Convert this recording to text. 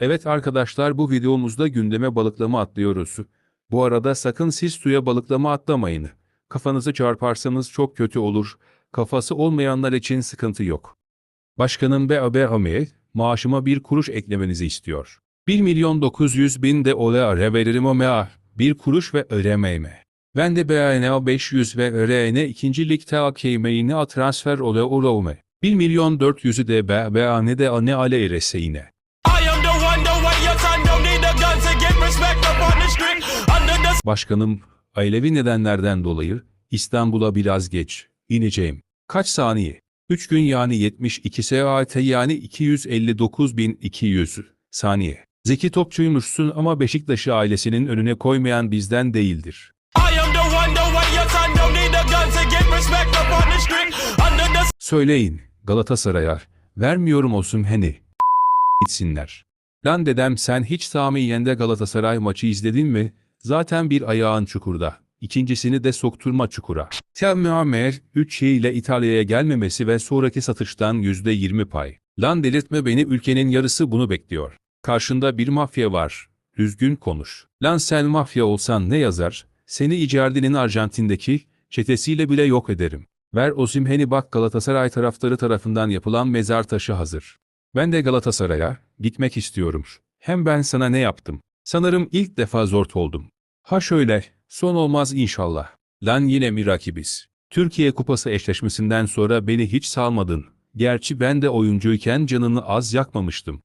Evet arkadaşlar bu videomuzda gündeme balıklama atlıyoruz. Bu arada sakın siz suya balıklama atlamayın. Kafanızı çarparsanız çok kötü olur. Kafası olmayanlar için sıkıntı yok. Başkanım BABAME maaşıma bir kuruş eklemenizi istiyor. 1 milyon 900 bin de ole veririm o mea. Bir kuruş ve ödemeyme. Ben de BANA 500 ve ÖRN ikinci ligde AKM'ine transfer ole olaume. 1 milyon 400'ü de BABAN'e de ane ale ireseyine. Başkanım, ailevi nedenlerden dolayı İstanbul'a biraz geç ineceğim. Kaç saniye? 3 gün yani 72 saat yani 259.200 saniye. Zeki topçuymuşsun ama Beşiktaş'ı ailesinin önüne koymayan bizden değildir. Söyleyin Galatasaray'a, vermiyorum olsun hani. Gitsinler. Lan dedem sen hiç Sami Yen'de Galatasaray maçı izledin mi? Zaten bir ayağın çukurda. İkincisini de sokturma çukura. Tel Muammer, 3 ile İtalya'ya gelmemesi ve sonraki satıştan %20 pay. Lan delirtme beni ülkenin yarısı bunu bekliyor. Karşında bir mafya var. Düzgün konuş. Lan sen mafya olsan ne yazar? Seni Icardi'nin Arjantin'deki çetesiyle bile yok ederim. Ver Osimhen'i bak Galatasaray taraftarı tarafından yapılan mezar taşı hazır. Ben de Galatasaray'a gitmek istiyorum. Hem ben sana ne yaptım? Sanırım ilk defa zort oldum. Ha şöyle, son olmaz inşallah. Lan yine mi rakibiz? Türkiye Kupası eşleşmesinden sonra beni hiç salmadın. Gerçi ben de oyuncuyken canını az yakmamıştım.